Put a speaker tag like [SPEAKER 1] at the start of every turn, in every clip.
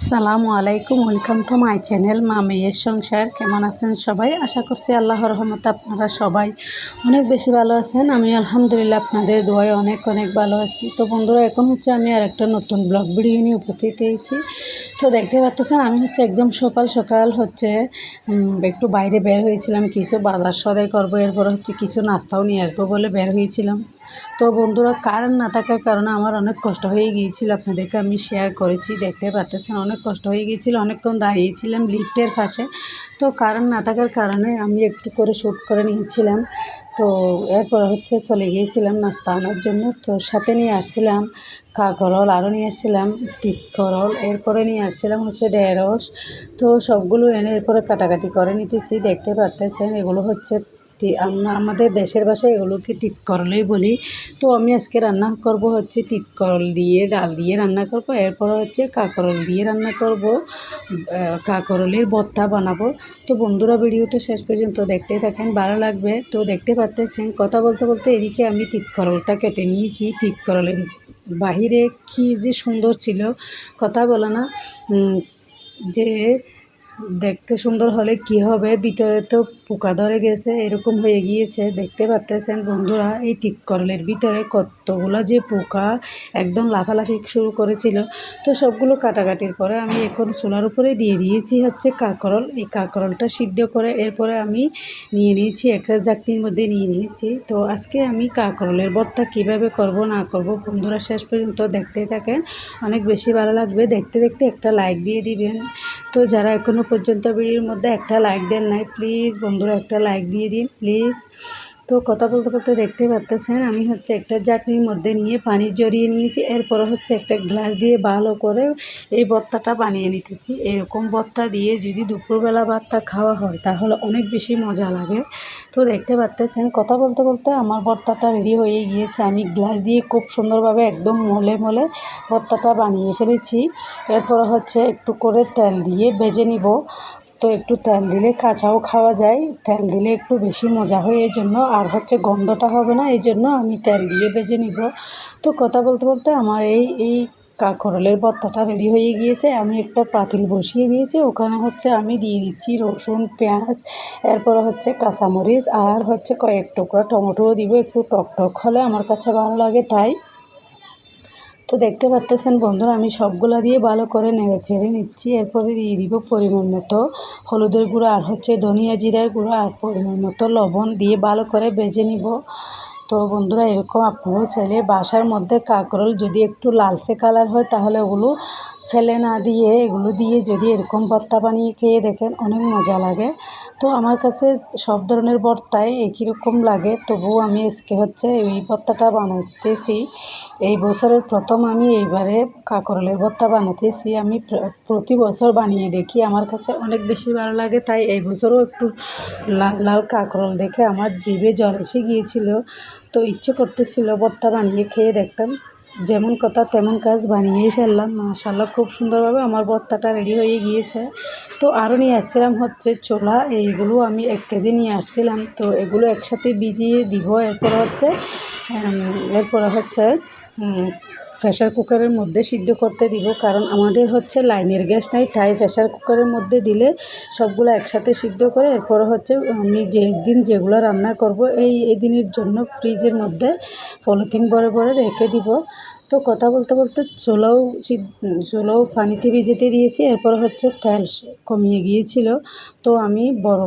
[SPEAKER 1] সালামু আলাইকুম, welcome to my channel মা মেয়ের সংসার। কেমন আছেন সবাই? আশা করছি আল্লাহর রহমতে আপনারা সবাই অনেক বেশি ভালো আছেন। আমি আলহামদুলিল্লাহ আপনাদের দোয়ায় অনেক অনেক ভালো আছি। তো বন্ধুরা, এখন হচ্ছে আমি আর একটা নতুন ব্লগ ভিডিও নিয়ে উপস্থিত হয়েছি। তো দেখতে পাচ্ছেন আমি হচ্ছে একদম সকাল সকাল হচ্ছে একটু বাইরে বের হয়েছিলাম। কিছু বাজার সদাই করব, এরপর হচ্ছে কিছু নাস্তাও নিয়ে আসব বলে বের হয়েছিলাম। তো বন্ধুরা কারেন্ট না থাকার কারণে আমার অনেক কষ্ট হয়ে গিয়েছিল। আপনাদেরকে আমি শেয়ার করেছি, দেখতে পাচ্ছেন অনেক কষ্ট হয়ে গিয়েছিল, অনেকক্ষণ দাঁড়িয়েছিলাম লিফটের পাশে। তো কারেন্ট না থাকার কারণে আমি একটু করে শ্যুট করে নিয়েছিলাম। তো এরপর হচ্ছে চলে গিয়েছিলাম নাস্তা আনার জন্য। তো সাথে নিয়ে আসছিলাম কাকরল, আরও নিয়ে আসছিলাম তিতকরল, এরপরে নিয়ে আসছিলাম হচ্ছে ঢেঁড়স। তো সবগুলো এনে এরপরে কাটাকাটি করে নিতেছি, দেখতে পারতেছেন এগুলো হচ্ছে আমরা আমাদের দেশের ভাষায় এগুলোকে তিতকরলই বলি। তো আমি আজকে রান্না করব হচ্ছে তিতকরল দিয়ে, ডাল দিয়ে রান্না করব। এরপর হচ্ছে কাকরল দিয়ে রান্না করব। কাকরলের ভর্তা বানাবো। তো বন্ধুরা, ভিডিওটা শেষ পর্যন্ত দেখতে থাকেন, ভালো লাগবে। তো দেখতে পারতেছেন, কথা বলতে বলতে এদিকে আমি তিতকরলটা কেটে নিয়েছি। তিতকরলের বাহিরে কি যে সুন্দর ছিল, কথা বলে না। যে দেখতে সুন্দর হলে কি হবে? ভিতরে তো পোকা ধরে গেছে, এরকম হয়ে গিয়েছে। দেখতে পারতেছেন বন্ধুরা, এই তিতকরলের ভিতরে কতগুলো যে পোকা একদম লাফালাফি শুরু করেছিল। তো সবগুলো কাটাকাটির পরে আমি এখন চুলার উপরে দিয়ে দিয়েছি হচ্ছে কাকরল। এই কাকরলটা সিদ্ধ করে এরপরে আমি নিয়ে নিয়েছি, একটা জাকনির মধ্যে নিয়ে নিয়েছি। তো আজকে আমি কাকরলের ভর্তা কীভাবে করব, না করব বন্ধুরা শেষ পর্যন্ত দেখতে থাকেন। অনেক বেশি ভালো লাগবে। দেখতে দেখতে একটা লাইক দিয়ে দিবেন। তো যারা এখনও পর্যন্ত ভিডিওর মধ্যে একটা লাইক দেন নাই প্লিজ বন্ধুরা একটা লাইক দিয়ে দিন প্লিজ তো কথা বলতে বলতে দেখতে পারতেছেন, আমি হচ্ছে একটা চাটনির মধ্যে নিয়ে পানি জড়িয়ে নিয়েছি, এরপর হচ্ছে একটা গ্লাস দিয়ে ভালো করে এই ভর্তাটা বানিয়ে নিতেছি। এরকম ভর্তা দিয়ে যদি দুপুরবেলা ভাতটা খাওয়া হয়, তাহলে অনেক বেশি মজা লাগে। তো দেখতে পারতেছেন, কথা বলতে বলতে আমার ভর্তাটা রেডি হয়ে গিয়েছে। আমি গ্লাস দিয়ে খুব সুন্দরভাবে একদম মলে মলে ভর্তাটা বানিয়ে ফেলেছি। এরপর হচ্ছে একটু করে তেল দিয়ে ভেজে নিব। তো একটু তেল দিলে কাঁচাও খাওয়া যায়। তেল দিলে একটু বেশি মজা হয় এই জন্য আর হচ্ছে গন্ধটা হবে না এই জন্য আমি তেল দিয়ে ভেজে নিব। তো কথা বলতে বলতে আমার এই এই কাঁকরোলের ভর্তাটা রেডি হয়ে গিয়েছে। আমি একটা পাতিল বসিয়ে দিয়েছি। ওখানে হচ্ছে আমি দিয়ে দিচ্ছি রসুন, পেঁয়াজ, এরপরে হচ্ছে কাঁচামরিচ আর হচ্ছে কয়েক টুকরা টমেটোও দিব। একটু টক টক হলে আমার কাছে ভালো লাগে, তাই তো দেখতে পারতেছেন বন্ধুরা, আমি সবগুলা দিয়ে ভালো করে নেড়ে চেড়ে নিচ্ছি। এরপরে দিয়ে দিব পরিমাণ মতো হলুদের গুঁড়ো আর হচ্ছে ধনিয়া জিরার গুঁড়ো আর পরিমাণ মতো লবণ দিয়ে ভালো করে বেজে নিব। তো বন্ধুরা, এরকম আপনারাও চাইলে বাসার মধ্যে কাঁকরোল যদি একটু লালচে কালার হয়, তাহলে ওগুলো ফেলে না দিয়ে, এগুলো দিয়ে যদি এরকম ভর্তা বানিয়ে খেয়ে দেখেন, অনেক মজা লাগে। তো আমার কাছে সব ধরনের ভর্তাই একই রকম লাগে, তবুও আমি আজকে হচ্ছে এই ভর্তাটা বানাতেছি এই বছরের প্রথম আমি এইবারে কাঁকরোলের ভর্তা বানাতেছি আমি প্রতি বছর বানিয়ে দেখি, আমার কাছে অনেক বেশি ভালো লাগে, তাই এই বছরও একটু লাল লাল কাঁকরোল দেখে আমার জিভে জল এসে গিয়েছিল। তো ইচ্ছে করতেছিল ভর্তা বানিয়ে খেয়ে দেখতাম। যেমন কথা তেমন কাজ বানিয়েই ফেললাম। মাশাল্লাহ খুব সুন্দরভাবে আমার ভর্তাটা রেডি হয়ে গিয়েছে। তো আরও নিয়ে আসছিলাম হচ্ছে ছোলা, এইগুলো আমি এক কেজি নিয়ে আসছিলাম। তো এগুলো একসাথে ভিজিয়ে দিব, এরপর হচ্ছে এরপরে হচ্ছে প্রেশার কুকারের মধ্যে সিদ্ধ করতে দিব। কারণ আমাদের হচ্ছে লাইনের গ্যাস নাই, তাই প্রেশার কুকারের মধ্যে দিলে সবগুলো একসাথে সিদ্ধ করে, এরপর হচ্ছে, আমি যে দিন যেগুলো রান্না করব, এই এই দিনের জন্য ফ্রিজের মধ্যে পলিথিন ভরে ভরে রেখে দিব। তো কথা বলতে বলতে চোলাও চোলাও পানিতে ভিজেতে দিয়েছি, এরপর হচ্ছে তেল কমিয়ে গিয়েছিল। তো আমি বড়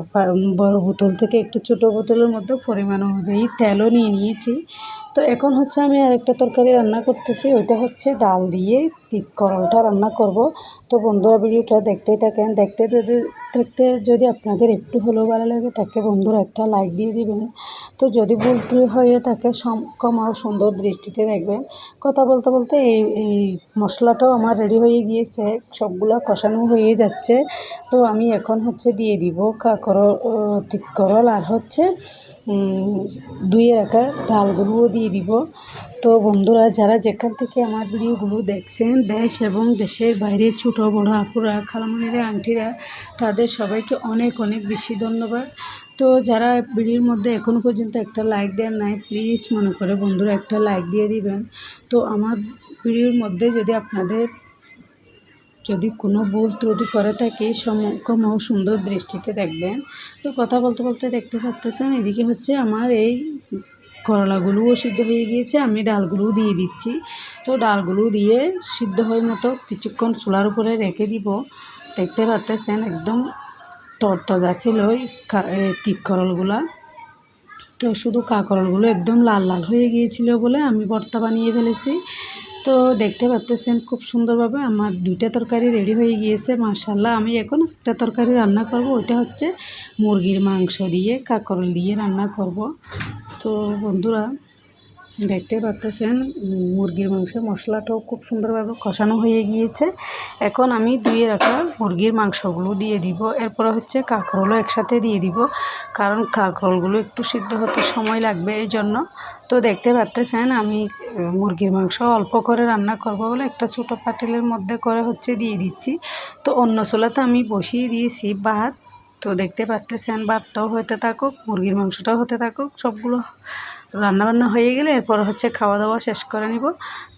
[SPEAKER 1] বড় বোতল থেকে একটু ছোটো বোতলের মধ্যে পরিমাণ অনুযায়ী তেলও নিয়ে নিয়েছি। তো এখন হচ্ছে আমি আরেকটা তরকারি রান্না করতেছি, ওইটা হচ্ছে ডাল দিয়ে তিত করলটা রান্না করব। তো বন্ধুরা, ভিডিওটা দেখতেই থাকেন। দেখতে দেখতে যদি আপনাদের একটু হলেও ভালো লাগে, তাকে বন্ধুরা একটা লাইক দিয়ে দিবেন। তো যদি ভুল ত্রুটি হয়ে কম আরও সুন্দর দৃষ্টিতে দেখবেন। কথা বলতে বলতে এই এই মশলাটাও আমার রেডি হয়ে গিয়েছে। সবগুলো কষানো হয়ে যাচ্ছে। তো আমি এখন হচ্ছে দিয়ে দিব কাকর তিতকরল আর হচ্ছে ধুয়ে রাখা ডালগুলোও দিয়ে দিব। তো বন্ধুরা, যারা যেখান থেকে আমার ভিডিওগুলো দেখছেন, দেশ এবং দেশের বাইরে ছোটো, বড়ো আপুরা, খালামণিরা আংটিরা তাদের সবাইকে অনেক অনেক বেশি ধন্যবাদ। তো যারা ভিডিওর মধ্যে এখনও পর্যন্ত একটা লাইক দেন নাই, প্লিজ মনে করে বন্ধুরা একটা লাইক দিয়ে দিবেন। তো আমার ভিডিওর মধ্যে যদি আপনাদের যদি কোনো ভুল ত্রুটি করে থাকি ক্ষমা ও সুন্দর দৃষ্টিতে দেখবেন। তো কথা বলতে বলতে দেখতে পারতেছেন এদিকে হচ্ছে আমার এই করলাগুলোও সিদ্ধ হয়ে গিয়েছে আমি ডালগুলোও দিয়ে দিচ্ছি। তো ডালগুলো দিয়ে সিদ্ধ হয়ে মতো কিছুক্ষণ চুলার উপরে রেখে দিব। দেখতে পারতেছেন একদম তরতাজা ছিল ওই কা- এ, করলগুলা। তো শুধু কাঁকরোলগুলো একদম লাল লাল হয়ে গিয়েছিল বলে আমি ভর্তা বানিয়ে ফেলেছি। তো দেখতে পাচ্তেছেন খুব সুন্দরভাবে আমার দুইটা তরকারি রেডি হয়ে গিয়েছে মার্শাল্লাহ আমি এখন একটা তরকারি রান্না করব, ওইটা হচ্ছে মুরগির মাংস দিয়ে, কাঁকরোল দিয়ে রান্না করব। তো বন্ধুরা, দেখতে পাচ্তেছেন, মুরগির মাংসের মশলাটাও খুব সুন্দরভাবে কষানো হয়ে গিয়েছে। এখন আমি ধুয়ে রাখা মুরগির মাংসগুলো দিয়ে দিব। এরপরে হচ্ছে কাঁকরোলও একসাথে দিয়ে দিব, কারণ কাঁকরোলগুলো একটু সিদ্ধ হতে সময় লাগবে এই জন্য তো দেখতে পাচ্তেছেন আমি মুরগির মাংস অল্প করে রান্না করব বলে একটা ছোটো পাতিলের মধ্যে করে হচ্ছে দিয়ে দিচ্ছি। তো অন্য চুলাতে আমি বসিয়ে দিয়েছি ভাত। তো দেখতে পাচ্তেছেন ভাতটাও হতে থাকুক, মুরগির মাংসটাও হতে থাকুক, সবগুলো রান্নাবান্না হয়ে গেলে এরপর হচ্ছে খাওয়া দাওয়া শেষ করে নিব।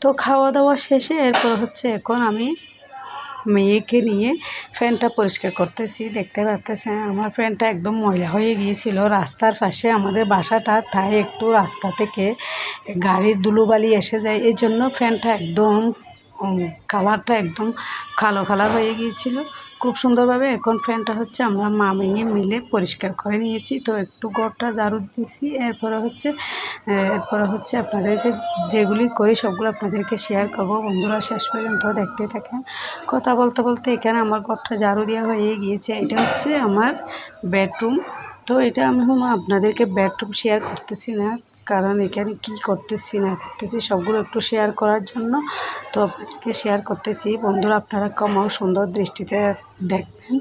[SPEAKER 1] তো খাওয়া দাওয়া শেষে এরপর হচ্ছে এখন আমি মেয়েকে নিয়ে ফ্যানটা পরিষ্কার করতেছি, দেখতে পাচ্তেছেন আমার ফ্যানটা একদম ময়লা হয়ে গিয়েছিল। রাস্তার পাশে আমাদের বাসাটা, তাই একটু রাস্তা থেকে গাড়ির ধুলোবালি এসে যায়। এই জন্য ফ্যানটা একদম কালারটা একদম কালো কালার হয়ে গিয়েছিল। খুব সুন্দরভাবে এখন ফ্যানটা হচ্ছে আমরা মা মেয়ে মিলে পরিষ্কার করে নিয়েছি। তো একটু ঘরটা ঝাড়ু দিছি, এরপরে হচ্ছে এরপরে হচ্ছে আপনাদেরকে যেগুলি করি সবগুলো আপনাদেরকে শেয়ার করব। বন্ধুরা শেষ পর্যন্ত দেখতে থাকেন। কথা বলতে বলতে এখানে আমার ঘরটা ঝাড়ু দেওয়া হয়ে গিয়েছে। এটা হচ্ছে আমার বেডরুম তো এটা আমি আপনাদেরকে বেডরুম শেয়ার করতেছি না। কারণ এখানে কি করতেছি, না করতেছি, সবগুলো একটু শেয়ার করার জন্য তো আপনাদেরকে শেয়ার করতেছি। বন্ধুরা, আপনারা কমাও সুন্দর দৃষ্টিতে দেখবেন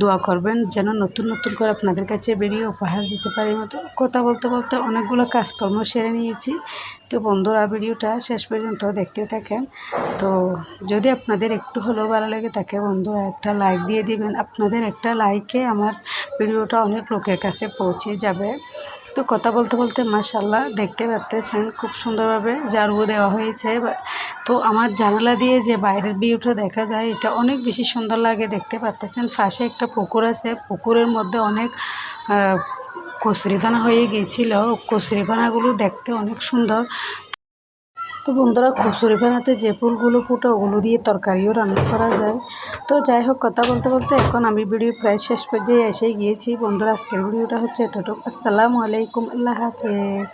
[SPEAKER 1] দোয়া করবেন যেন নতুন নতুন করে আপনাদের কাছে বেরিয়ে উপহার দিতে পারি মতো। কথা বলতে বলতে অনেকগুলো কাজকর্ম সেরে নিয়েছি। তো বন্ধুরা, ভিডিওটা শেষ পর্যন্ত দেখতে থাকেন। তো যদি আপনাদের একটু হলেও ভালো লেগে থাকে বন্ধুরা একটা লাইক দিয়ে দিবেন। আপনাদের একটা লাইকে আমার ভিডিওটা অনেক লোকের কাছে পৌঁছে যাবে। তো কথা বলতে বলতে মাসাল্লাহ দেখতে পাচ্তেছেন খুব সুন্দরভাবে জারুও দেওয়া হয়েছে। তো আমার জানালা দিয়ে যে বাইরের ভিউটা দেখা যায়, এটা অনেক বেশি সুন্দর লাগে দেখতে পাচ্তেছেন। পাশে একটা পুকুর আছে, পুকুরের মধ্যে অনেক কচুরিপানা হয়ে গিয়েছিল কচুরিপানাগুলো দেখতে অনেক সুন্দর। তো বন্ধুরা, খুব শরীফের হাতে যে ফুলগুলো ফুটে, ওগুলো দিয়ে তরকারিও রান্না করা যায়। তো যাই হোক, কথা বলতে বলতে এখন আমি ভিডিও প্রায় শেষ পর্যায়ে এসে গিয়েছি। বন্ধুরা, আজকের ভিডিওটা হচ্ছে এতটুকু। আসসালামু আলাইকুম, আল্লাহ হাফেজ।